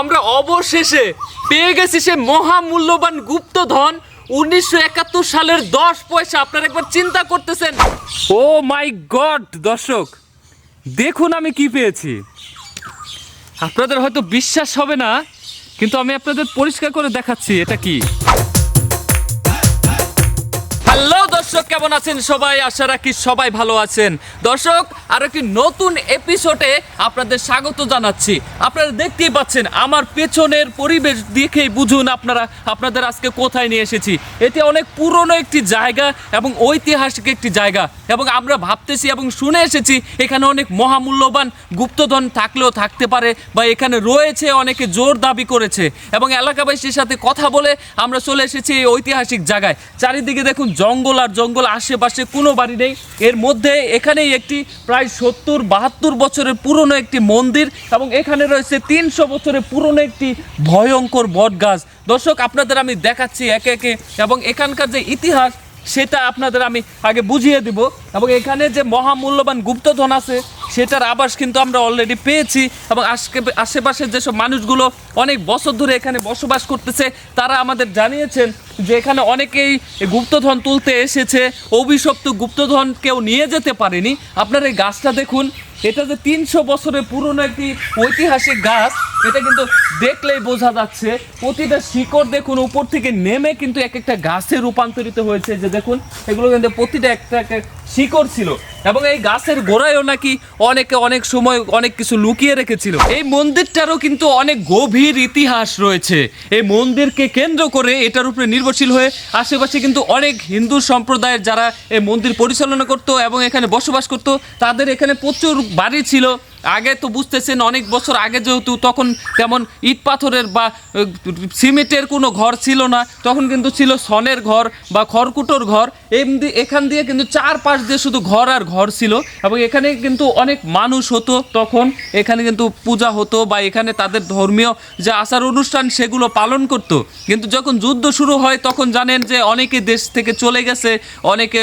আমরা অবশেষে পেয়ে গেছি সে মহামূল্যবান গুপ্তধন উনিশশো একাত্তর সালের দশ পয়সা। আপনারা একবার চিন্তা করতেছেন। ও মাই গড, দর্শক, দেখুন আমি কি পেয়েছি। আপনাদের হয়তো বিশ্বাস হবে না, কিন্তু আমি আপনাদের পরিষ্কার করে দেখাচ্ছি, এটা কি? দর্শক, কেমন আছেন সবাই? আশা রাখি সবাই ভালো আছেন। দর্শক, আর একটি নতুন এপিসোডে আপনাদের স্বাগত জানাচ্ছি। আপনারা দেখতেই পাচ্ছেন, আমার পেছনের পরিবেশ দেখেই বুঝুন আপনারা, আপনাদের আজকে কোথায় নিয়ে এসেছি। এটি অনেক পুরনো একটি জায়গা এবং ঐতিহাসিক একটি জায়গা এবং আমরা ভাবতেছি এবং শুনে এসেছি, এখানে অনেক মহামূল্যবান গুপ্তধন থাকলেও থাকতে পারে বা এখানে রয়েছে অনেকে জোর দাবি করেছে এবং এলাকাবাসীর সাথে কথা বলে আমরা চলে এসেছি এই ঐতিহাসিক জায়গায়। চারিদিকে দেখুন জঙ্গল আর জঙ্গল, আশেপাশে কোনো বাড়ি নেই। এর মধ্যে এখানেই একটি প্রায় সত্তর, বাহাত্তর বছরের পুরনো একটি মন্দির এবং এখানে রয়েছে তিনশো বছরের পুরনো একটি ভয়ঙ্কর বট গাছ দর্শক, আপনাদের আমি দেখাচ্ছি একে একে এবং এখানকার যে ইতিহাস, সেটা আপনাদের আমি আগে বুঝিয়ে দিব। এবং এখানে যে মহামূল্যবান গুপ্তধন আছে, সেটার আবাস কিন্তু আমরা অলরেডি পেয়েছি এবং আজকে আশেপাশের যেসব মানুষগুলো অনেক বছর ধরে এখানে বসবাস করতেছে, তারা আমাদের জানিয়েছেন যে এখানে অনেকেই গুপ্তধন তুলতে এসেছে। অভিশপ্ত গুপ্তধন কেউ নিয়ে যেতে পারেনি। আপনার এই গাছটা দেখুন। এটা যে তিনশো বছরের পুরনো একটি ঐতিহাসিক গাছ, এটা কিন্তু দেখলেই বোঝা যাচ্ছে। প্রতিটা শিকড় দেখুন, উপর থেকে নেমে কিন্তু এক একটা গাছে রূপান্তরিত হয়েছে। যে দেখুন, এগুলো কিন্তু প্রতিটা একটা শিকড় ছিল। এবং এই গাছের গোড়ায়ও নাকি অনেকে অনেক সময় অনেক কিছু লুকিয়ে রেখেছিল। এই মন্দিরটারও কিন্তু অনেক গভীর ইতিহাস রয়েছে। এই মন্দিরকে কেন্দ্র করে এটার উপরে নির্ভরশীল হয়ে আশেপাশে কিন্তু অনেক হিন্দু সম্প্রদায়ের যারা এই মন্দির পরিচালনা করত এবং এখানে বসবাস করত, তাদের এখানে প্রচুর বাড়ি ছিল আগে তো বুঝতেছেন, অনেক বছর আগে যেহেতু তখন তেমন ইট পাথরের বা সিমেন্টের কোনো ঘর ছিল না, তখন কিন্তু ছিল সনের ঘর বা খড়কুটোর ঘর। এমনি, এখান দিয়ে কিন্তু চার পাশ দিয়ে শুধু ঘর আর ঘর ছিল এবং এখানে কিন্তু অনেক মানুষ হতো। তখন এখানে কিন্তু পূজা হতো বা এখানে তাদের ধর্মীয় যে আচার অনুষ্ঠান সেগুলো পালন করতো। কিন্তু যখন যুদ্ধ শুরু হয়, তখন জানেন যে অনেকে দেশ থেকে চলে গেছে, অনেকে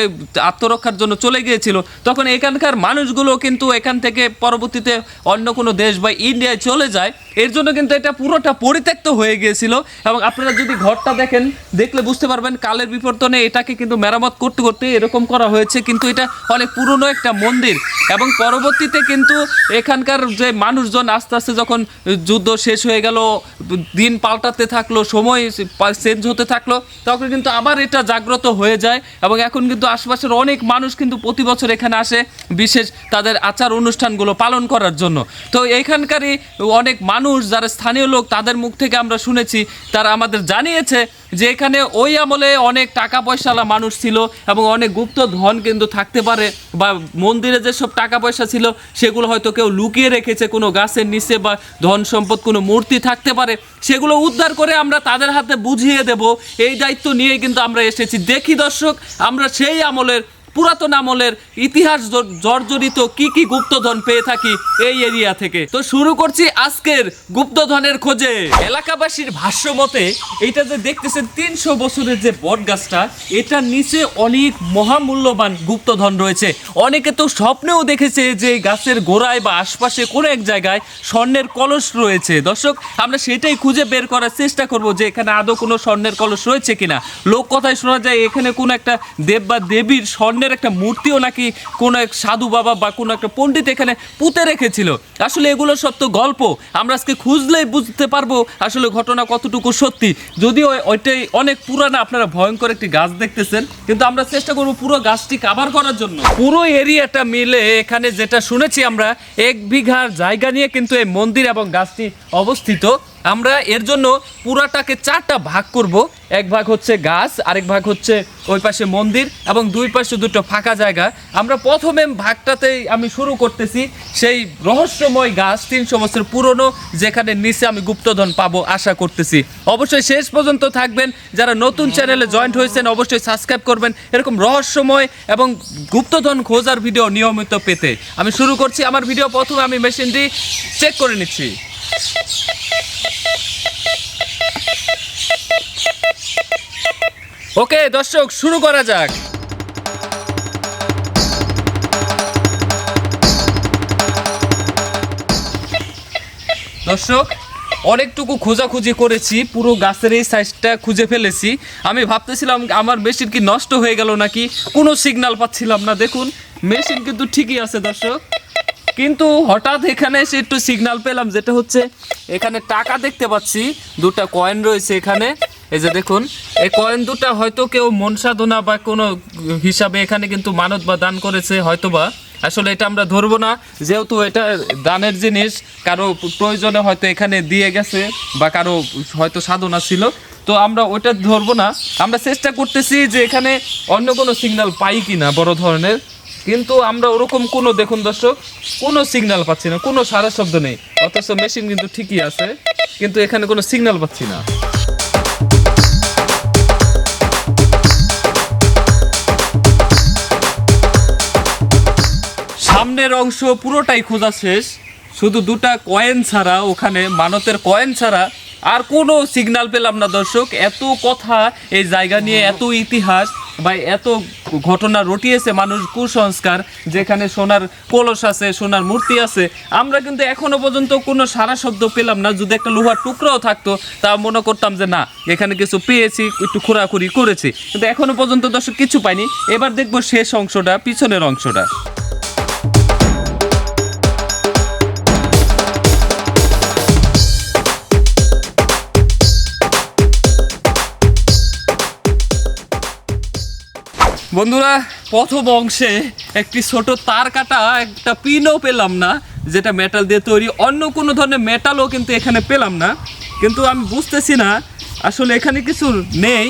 আত্মরক্ষার জন্য চলে গিয়েছিল। তখন এখানকার মানুষগুলো কিন্তু এখান থেকে পরবর্তীতে অন্য কোনো দেশ বা ইন্ডিয়ায় চলে যায়, এর জন্য কিন্তু এটা পুরোটা পরিত্যক্ত হয়ে গিয়েছিল। এবং আপনারা যদি ঘরটা দেখেন, দেখলে বুঝতে পারবেন কালের বিবর্তনে এটাকে কিন্তু মেরামত করতে করতে এরকম করা হয়েছে, কিন্তু এটা অনেক পুরনো একটা মন্দির। এবং পরবর্তীতে কিন্তু এখানকার যে মানুষজন আস্তে আস্তে যখন যুদ্ধ শেষ হয়ে গেল, দিন পাল্টাতে থাকল, সময় চেঞ্জ হতে থাকল, তখন কিন্তু আবার এটা জাগ্রত হয়ে যায়। এবং এখন কিন্তু আশপাশের অনেক মানুষ কিন্তু প্রতি বছর এখানে আসে, বিশেষ তাদের আচার অনুষ্ঠানগুলো পালন করার জন্য। তো এখানকারই অনেক মানুষ, যারা স্থানীয় লোক, তাদের মুখ থেকে আমরা শুনেছি, তারা আমাদের জানিয়েছে যে এখানে ওই আমলে অনেক টাকা পয়সাওয়ালা মানুষ ছিল এবং অনেক গুপ্ত ধন কিন্তু থাকতে পারে বা মন্দিরে যেসব টাকা পয়সা ছিল, সেগুলো হয়তো কেউ লুকিয়ে রেখেছে, কোনো গাছের নিচে বা ধন সম্পদ, কোনো মূর্তি থাকতে পারে। সেগুলো উদ্ধার করে আমরা তাদের হাতে বুঝিয়ে দেব। এই দায়িত্ব নিয়ে কিন্তু আমরা এসেছি। দেখি দর্শক, আমরা সেই আমলের পুরাতন আমলের ইতিহাস জর্জরিত কি কি গুপ্তধন পেয়ে থাকি এই এরিয়া থেকে। তো শুরু করছি আজকের গুপ্তধনের খোঁজে। এলাকাবাসীর ভাষ্য মতে, এইটা যে দেখতেছেন তিনশো বছরের যে বট গাছটা এটার নিচে অনেক মহামূল্যবান গুপ্তধন রয়েছে। অনেকে তো স্বপ্নেও দেখেছে যে গাছের গোড়ায় বা আশপাশে কোনো এক জায়গায় স্বর্ণের কলস রয়েছে। দর্শক, আমরা সেটাই খুঁজে বের করার চেষ্টা করব যে এখানে আদৌ কোনো স্বর্ণের কলস রয়েছে কিনা। লোক কথায় শোনা যায়, এখানে কোনো একটা দেব বা দেবীর স্বর্ণের একটা মূর্তিও নাকি কোনো এক সাধু বাবা বা কোনো একটা পণ্ডিত এখানে পুঁতে রেখেছিল। আসলে এগুলো তো গল্প। আমরা আজকে খুঁজলেই বুঝতে পারব আসলে ঘটনা কতটুকু সত্যি। যদিও ওইটাই অনেক পুরানা, আপনারা ভয়ঙ্কর একটি গাছ দেখতেছেন। কিন্তু আমরা চেষ্টা করব পুরো গাছটি কাভার করার জন্য। পুরো এরিয়াটা মিলে এখানে যেটা শুনেছি আমরা, এক বিঘার জায়গা নিয়ে কিন্তু এই মন্দির এবং গাছটি অবস্থিত। আমরা এর জন্য পুরাটাকে চারটা ভাগ করব। এক ভাগ হচ্ছে গাছ, আরেক ভাগ হচ্ছে ওই পাশে মন্দির এবং দুই পাশে দুটো ফাঁকা জায়গা। আমরা প্রথমে ভাগটাতেই আমি শুরু করতেছি সেই রহস্যময় গাছ তিনশো বছর পুরনো, যেখানে নিচে আমি গুপ্তধন পাবো আশা করতেছি। অবশ্যই শেষ পর্যন্ত থাকবেন। যারা নতুন চ্যানেলে জয়েন্ট হয়েছেন, অবশ্যই সাবস্ক্রাইব করবেন। এরকম রহস্যময় এবং গুপ্তধন খোঁজার ভিডিও নিয়মিত পেতে। আমি শুরু করছি। আমার ভিডিও প্রথমে আমি মেশিনটি চেক করে নিচ্ছি। ওকে, দর্শক, শুরু করা যাক। দর্শক, অনেকটুকু খোঁজাখুঁজি করেছি, পুরো গাছের এই সাইজটা খুঁজে ফেলেছি। আমি ভাবতেছিলাম আমার মেশিন কি নষ্ট হয়ে গেল নাকি? কোনো সিগন্যাল পাচ্ছিলাম না। দেখুন মেশিন কিন্তু ঠিকই আছে, দর্শক। কিন্তু হঠাৎ এখানে এসে একটু সিগনাল পেলাম, যেটা হচ্ছে এখানে টাকা দেখতে পাচ্ছি, দুটা কয়েন রয়েছে এখানে। এই যে দেখুন, এই কয়েন দুটা হয়তো কেউ মন সাধনা বা কোনো হিসাবে এখানে কিন্তু মানত বা দান করেছে, হয়তোবা। আসলে এটা আমরা ধরবো না, যেহেতু এটা দানের জিনিস, কারও প্রয়োজনে হয়তো এখানে দিয়ে গেছে বা কারও হয়তো সাধনা ছিল। তো আমরা ওটা ধরবো না। আমরা চেষ্টা করতেছি যে এখানে অন্য কোনো সিগন্যাল পাই কিনা, বড় ধরনের। কিন্তু আমরা ওরকম কোনো, দেখুন দর্শক, কোনো সিগন্যাল পাচ্ছি না, কোনো সারা শব্দ নেই। অথচ মেশিন কিন্তু ঠিকই আছে, কিন্তু এখানে কোনো সিগন্যাল পাচ্ছি না। সামনের অংশ পুরোটাই খোঁজা শেষ, শুধু দুটা কয়েন ছাড়া, ওখানে মানতের কয়েন ছাড়া আর কোনো সিগন্যাল পেলাম না দর্শক। এত কথা, এই জায়গা নিয়ে এত ইতিহাস বা এত ঘটনা রটিয়েছে মানুষ কুসংস্কার, যেখানে সোনার কলস আছে, সোনার মূর্তি আছে। আমরা কিন্তু এখনও পর্যন্ত কোনো সারা শব্দ পেলাম না, যদি একটা লোহার টুকরাও থাকতো, তা মনে করতাম যে না, এখানে কিছু পেয়েছি, একটু খোরাখুরি করেছি। কিন্তু এখনও পর্যন্ত দর্শক কিছু পাইনি এবার দেখব শেষ অংশটা, পিছনের অংশটা। বন্ধুরা প্রথম অংশে একটি ছোট তার কাটা একটা পিনও পেলাম না, যেটা মেটাল দিয়ে তৈরি। অন্য কোনো ধরনের মেটালও কিন্তু এখানে পেলাম না। কিন্তু আমি বুঝতেছি না, আসলে এখানে কিছু নেই।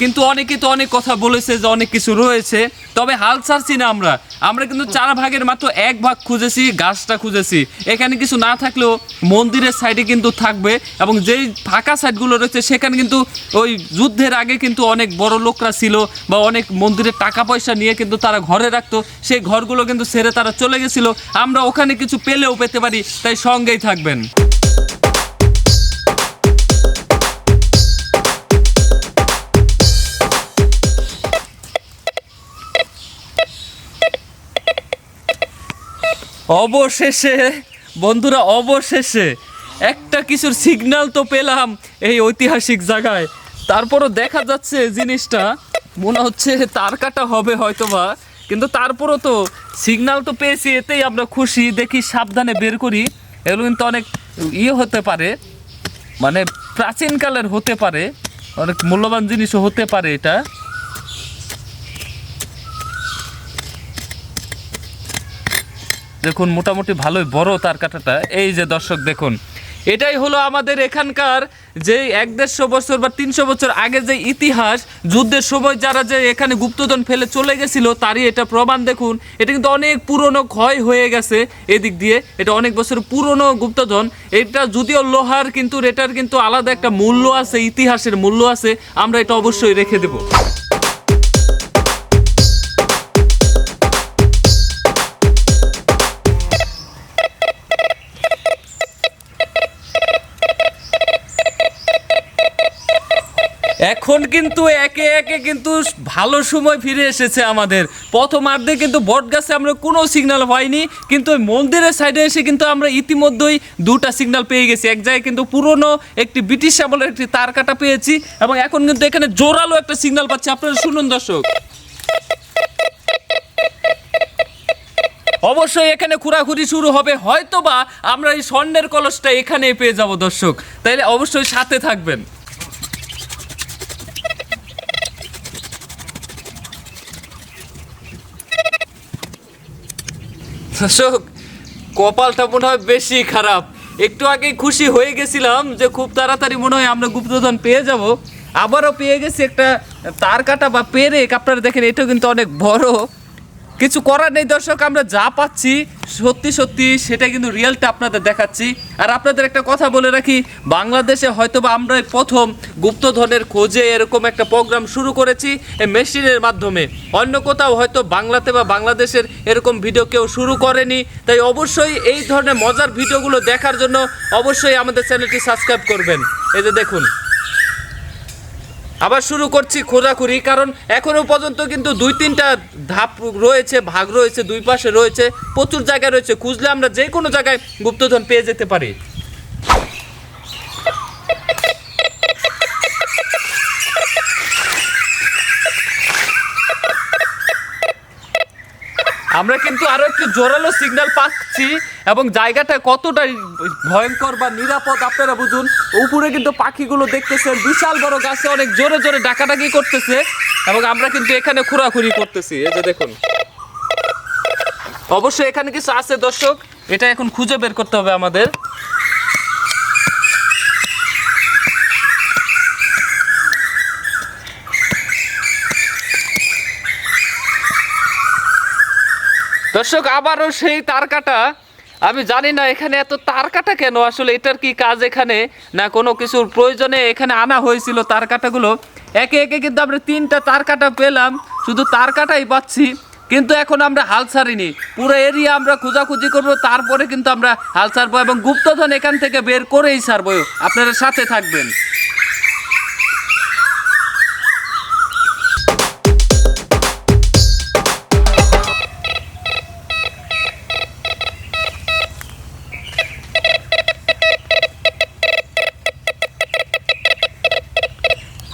কিন্তু অনেকে তো অনেক কথা বলেছে যে অনেক কিছু রয়েছে। তবে হাল ছাড়ছি না আমরা। আমরা কিন্তু চার ভাগের মাত্র এক ভাগ খুঁজেছি, গাছটা খুঁজেছি। এখানে কিছু না থাকলেও মন্দিরের সাইডে কিন্তু থাকবে এবং যেই ফাঁকা সাইডগুলো রয়েছে, সেখানে কিন্তু ওই যুদ্ধের আগে কিন্তু অনেক বড় লোকরা ছিল বা অনেক মন্দিরের টাকা পয়সা নিয়ে কিন্তু তারা ঘরে রাখতো। সেই ঘরগুলো কিন্তু ছেড়ে তারা চলে গেছিল। আমরা ওখানে কিছু পেলেও পেতে পারি, তাই সঙ্গেই থাকবেন। অবশেষে, বন্ধুরা, অবশেষে একটা কিছুর সিগন্যাল তো পেলাম এই ঐতিহাসিক জায়গায়। তারপরও দেখা যাচ্ছে জিনিসটা, মনে হচ্ছে তার কাটা হবে হয়তোবা, কিন্তু তারপরও তো সিগন্যাল তো পেয়েছি, এতেই আমরা খুশি। দেখি সাবধানে বের করি। এগুলো কিন্তু অনেক ইয়ে হতে পারে মানে প্রাচীনকালের হতে পারে, অনেক মূল্যবান জিনিসও হতে পারে এটা। দেখুন, মোটামুটি ভালোই বড় তার কাটাটা। এই যে দর্শক, দেখুন। এটাই হলো আমাদের এখানকার যে এক দেড়শো বছর বা তিনশো বছর আগে যে ইতিহাস, যুদ্ধের সময় যারা যে এখানে গুপ্তধন ফেলে চলে গেছিল, তারই এটা প্রমাণ, দেখুন। এটা কিন্তু অনেক পুরনো ক্ষয় হয়ে গেছে এদিক দিয়ে। এটা অনেক বছর পুরনো গুপ্তধন। এটা যদিও লোহার, কিন্তু এটার কিন্তু আলাদা একটা মূল্য আছে, ইতিহাসের মূল্য আছে। আমরা এটা অবশ্যই রেখে দেবো। এখন কিন্তু একে একে কিন্তু ভালো সময় ফিরে এসেছে আমাদের। প্রথমার্ধে কিন্তু বট গাছে আমরা কোনো সিগন্যাল পাইনি, কিন্তু ওই মন্দিরের সাইডে এসে কিন্তু আমরা ইতিমধ্যেই দুটা সিগন্যাল পেয়ে গেছি। এক জায়গায় কিন্তু পুরনো একটি ব্রিটিশ আমলের একটি তার কাটা পেয়েছি এবং এখন কিন্তু এখানে জোরালো একটা সিগন্যাল পাচ্ছি। আপনারা শুনুন দর্শক। অবশ্যই এখানে ঘোরাঘুরি শুরু হবে, হয়তোবা আমরা এই স্বর্ণের কলসটা এখানে পেয়ে যাব দর্শক। তাইলে অবশ্যই সাথে থাকবেন। দর্শক, কপালটা মনে হয় বেশি খারাপ। একটু আগে খুশি হয়ে গেছিলাম যে খুব তাড়াতাড়ি মনে হয় আমরা গুপ্তধন পেয়ে যাব। আবারও পেয়ে গেছি একটা তার কাটা বা পেরেক, আপনারা দেখেন, এটাও কিন্তু অনেক বড়। কিছু করার নেই, দর্শক, আমরা যা পাচ্ছি, সত্যি সত্যি সেটা কিন্তু রিয়েলটা আপনাদের দেখাচ্ছি। আর আপনাদের একটা কথা বলে রাখি, বাংলাদেশে হয়তো বা আমরা প্রথম গুপ্তধনের খোঁজে এরকম একটা প্রোগ্রাম শুরু করেছি এই মেশিনের মাধ্যমে। অন্য কোথাও হয়তো বাংলাতে বা বাংলাদেশের এরকম ভিডিও কেউ শুরু করেনি। তাই অবশ্যই এই ধরনের মজার ভিডিওগুলো দেখার জন্য অবশ্যই আমাদের চ্যানেলটি সাবস্ক্রাইব করবেন। এই যে দেখুন। আবার শুরু করছি খোঁজাখুরি কারণ এখনও পর্যন্ত কিন্তু দুই তিনটা ধাপ রয়েছে, ভাগ রয়েছে, দুই পাশে রয়েছে, প্রচুর জায়গায় রয়েছে। খুঁজলে আমরা যে কোনো জায়গায় গুপ্তধন পেয়ে যেতে পারি। আমরা কিন্তু আরও একটু জোরালো সিগন্যাল পাচ্ছি এবং জায়গাটা কতটা ভয়ঙ্কর বা নিরাপদ আপনারা বুঝুন। উপরে কিন্তু পাখিগুলো দেখতেছেন বিশাল বড় গাছে অনেক জোরে জোরে ডাকাডাকি করতেছে এবং আমরা কিন্তু এখানে খোরাখুরি করতেছি। এই যে দেখুন। অবশ্যই এখানে কিছু আছে দর্শক, এটা এখন খুঁজে বের করতে হবে আমাদের। দর্শক, আবারও সেই তার কাটা আমি জানি না এখানে এত তার কাটা কেন? আসলে এটার কি কাজ এখানে? না কোনো কিছুর প্রয়োজনে এখানে আনা হয়েছিল তার কাটাগুলো একে একে কিন্তু আমরা তিনটা তার কাটা পেলাম। শুধু তার কাটাই পাচ্ছি, কিন্তু এখন আমরা হাল ছাড়িনি। পুরো এরিয়া আমরা খোঁজাখুঁজি করব, তারপরে কিন্তু আমরা হাল ছাড়বো এবং গুপ্তধন এখান থেকে বের করেই ছাড়বো। আপনারা সাথে থাকবেন।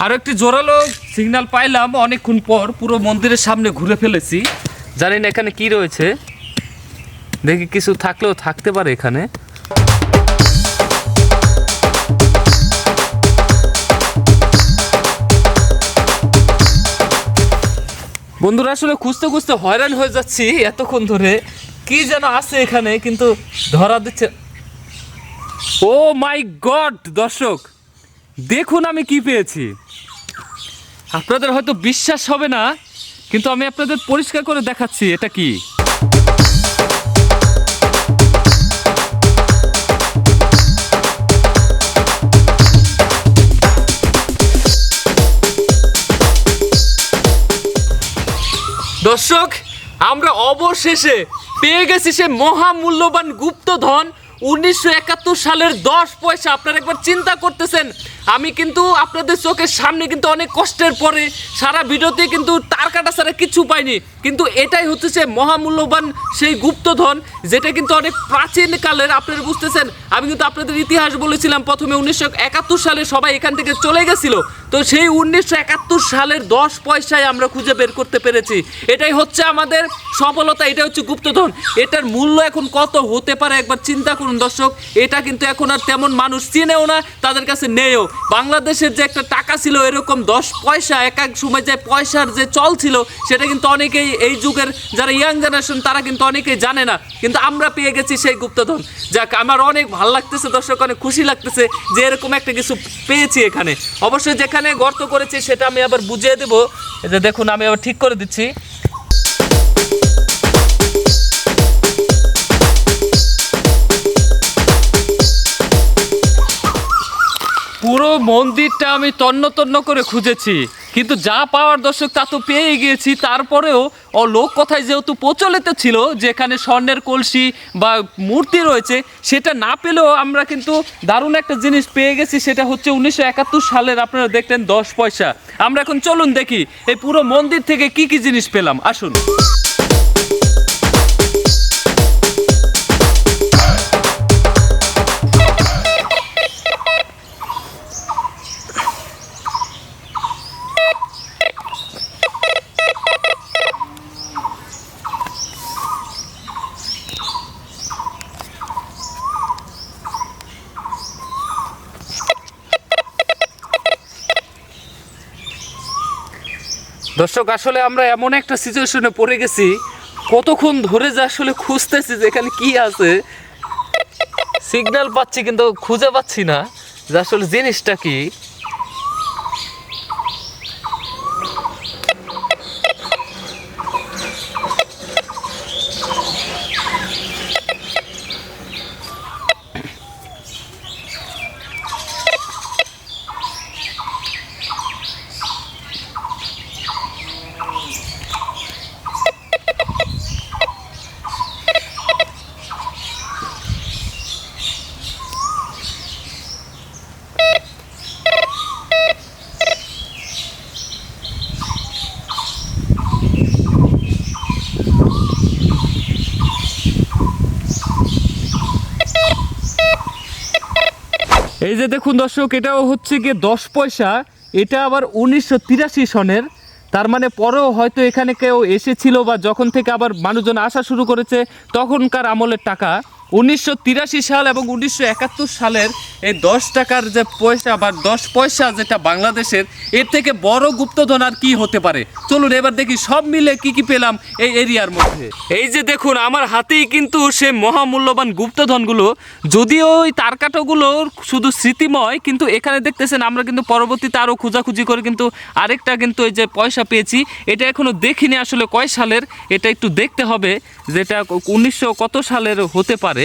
আরও একটি জোরালো সিগন্যাল পাইলাম অনেকক্ষণ পর। পুরো মন্দিরের সামনে ঘুরে ফেলেছি। জানি না এখানে কি রয়েছে। দেখি কিছু থাকলেও থাকতে পারে এখানে। বন্ধুরা, আসলে খুঁজতে খুঁজতে হয়রান হয়ে যাচ্ছি এতক্ষণ ধরে। কি যেন আছে এখানে, কিন্তু ধরা দিচ্ছে ও মাই গড দর্শক, দেখুন আমি কি পেয়েছি। আপনাদের হয়তো বিশ্বাস হবে না, কিন্তু আমি আপনাদের পরিষ্কার করে দেখাচ্ছি এটা কি। দর্শক, আমরা অবশেষে পেয়ে গেছি সে মহামূল্যবান গুপ্তধন। উনিশশো একাত্তর সালের দশ পয়সা, আপনারা একবার চিন্তা করতেছেন আমি কিন্তু আপনাদের চোখের সামনে কিন্তু অনেক কষ্টের পরে সারা ভিডিওতে কিন্তু তার কাটা ছাড়া কিছু পাইনি। কিন্তু এটাই হচ্ছে সে মহামূল্যবান সেই গুপ্তধন, যেটা কিন্তু অনেক প্রাচীন কালের, আপনারা বুঝতেছেন? আমি কিন্তু আপনাদের ইতিহাস বলেছিলাম, প্রথমে উনিশশো একাত্তর সালে সবাই এখান থেকে চলে গেছিল। তো সেই উনিশশো একাত্তর সালের দশ পয়সায় আমরা খুঁজে বের করতে পেরেছি। এটাই হচ্ছে আমাদের সফলতা এটা হচ্ছে গুপ্তধন। এটার মূল্য এখন কত হতে পারে একবার চিন্তা করুন দর্শক। এটা কিন্তু এখন আর তেমন মানুষ চিনেও না, তাদের কাছে নেয়ও। বাংলাদেশের যে একটা টাকা ছিল এরকম দশ পয়সা, এক এক সময় যে পয়সার যে চল ছিল, সেটা কিন্তু অনেকেই এই যুগের যারা ইয়াং জেনারেশন, তারা কিন্তু অনেকেই জানে না। কিন্তু আমরা পেয়ে গেছি সেই গুপ্তধন। যাক, আমার অনেক ভালো লাগতেছে, দর্শক, অনেক খুশি লাগতেছে যে এরকম একটা কিছু পেয়েছি এখানে। অবশ্যই যেখানে গর্ত করেছি, সেটা আমি আবার বুঝিয়ে দেবো। যে দেখুন, আমি আবার ঠিক করে দিচ্ছি। পুরো মন্দিরটা আমি তন্ন তন্ন করে খুঁজেছি। কিন্তু যা পাওয়ার দর্শক তা তো পেয়ে গিয়েছি। তারপরেও ও লোক কথায় যেহেতু প্রচলিত ছিল, যেখানে স্বর্ণের কলসি বা মূর্তি রয়েছে, সেটা না পেলেও আমরা কিন্তু দারুণ একটা জিনিস পেয়ে গেছি, সেটা হচ্ছে উনিশশো একাত্তর সালের আপনারা দেখলেন দশ পয়সা। আমরা এখন চলুন দেখি, এই পুরো মন্দির থেকে কি কি জিনিস পেলাম। আসুন। দর্শক, আসলে আমরা এমন একটা সিচুয়েশনে পড়ে গেছি, কতক্ষণ ধরে যে আসলে খুঁজতেছি যে এখানে কি আছে। সিগন্যাল পাচ্ছি কিন্তু খুঁজে পাচ্ছি না যে আসলে জিনিসটা কি। যে দেখুন দর্শক, এটাও হচ্ছে গিয়ে দশ পয়সা। এটা আবার উনিশশো তিরাশি সনের। তার মানে পরেও হয়তো এখানে কেউ এসেছিল বা যখন থেকে আবার মানুষজন আসা শুরু করেছে, তখনকার আমলের টাকা। উনিশশো তিরাশি সাল এবং উনিশশো একাত্তর সালের এই দশ টাকার যে পয়সা বা দশ পয়সা যেটা বাংলাদেশের, এর থেকে বড় গুপ্তধন আর কী হতে পারে? চলুন এবার দেখি, সব মিলে কি কি পেলাম এই এরিয়ার মধ্যে। এই যে দেখুন, আমার হাতেই কিন্তু সে মহামূল্যবান গুপ্তধনগুলো, যদিও ওই তারকাটোগুলো শুধু স্মৃতিময়, কিন্তু এখানে দেখতেছেন আমরা কিন্তু পরবর্তীতে আরও খোঁজাখুঁজি করে কিন্তু আরেকটা কিন্তু এই যে পয়সা পেয়েছি। এটা এখনও দেখিনি আসলে কয় সালের, এটা একটু দেখতে হবে, যেটা উনিশশো কত সালের হতে পারে।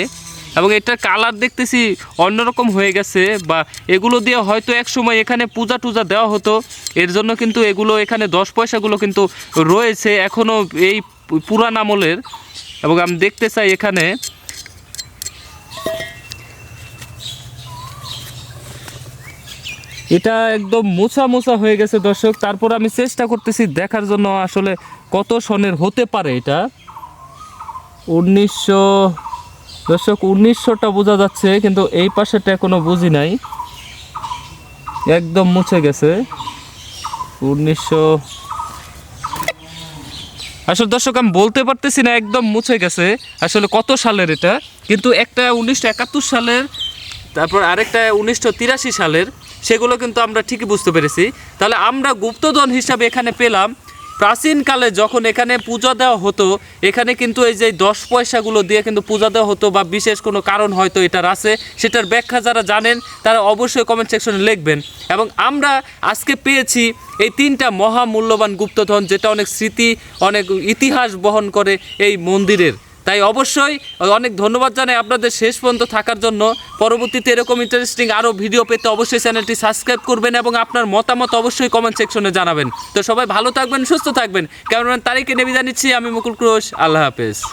এবং এটার কালার দেখতেছি অন্যরকম হয়ে গেছে বা এগুলো দিয়ে হয়তো এক সময় এখানে পূজা টুজা দেওয়া হতো। এর জন্য কিন্তু এগুলো এখানে দশ পয়সাগুলো কিন্তু রয়েছে এখনও এই পুরান আমলের। এবং আমি দেখতে চাই এখানে। এটা একদম মোছা মোছা হয়ে গেছে দর্শক। তারপর আমি চেষ্টা করতেছি দেখার জন্য আসলে কত সনের হতে পারে এটা। উনিশশো দর্শক, উনিশশোটা বোঝা যাচ্ছে, কিন্তু এই পাশেটা কোনো বুঝি নাই। একদম মুছে গেছে। উনিশশো আসলে দর্শক, আমি বলতে পারতেছি না, একদম মুছে গেছে। আসলে কত সালের এটা? কিন্তু একটা উনিশশো একাত্তর সালের, তারপর আরেকটা উনিশশো তিরাশি সালের, সেগুলো কিন্তু আমরা ঠিকই বুঝতে পেরেছি। তাহলে আমরা গুপ্তধন হিসাবে এখানে পেলাম। প্রাচীনকালে যখন এখানে পূজা দেওয়া হতো, এখানে কিন্তু এই যে দশ পয়সাগুলো দিয়ে কিন্তু পূজা দেওয়া হতো বা বিশেষ কোনো কারণ হয়তো এটার আছে, সেটার ব্যাখ্যা যারা জানেন, তারা অবশ্যই কমেন্ট সেকশনে লিখবেন। এবং আমরা আজকে পেয়েছি এই তিনটা মহামূল্যবান গুপ্তধন, যেটা অনেক স্মৃতি, অনেক ইতিহাস বহন করে এই মন্দিরের। তাই অবশ্যই অনেক ধন্যবাদ জানাই আপনাদের শেষ পর্যন্ত থাকার জন্য। পরবর্তীতে এরকম ইন্টারেস্টিং আরও ভিডিও পেতে অবশ্যই চ্যানেলটি সাবস্ক্রাইব করবেন এবং আপনার মতামত অবশ্যই কমেন্ট সেকশনে জানাবেন। তো সবাই ভালো থাকবেন, সুস্থ থাকবেন। ক্যামেরাম্যান তারিখে নেমে জানিচ্ছি আমি মুকুল ক্রোশ। আল্লাহ হাফেজ।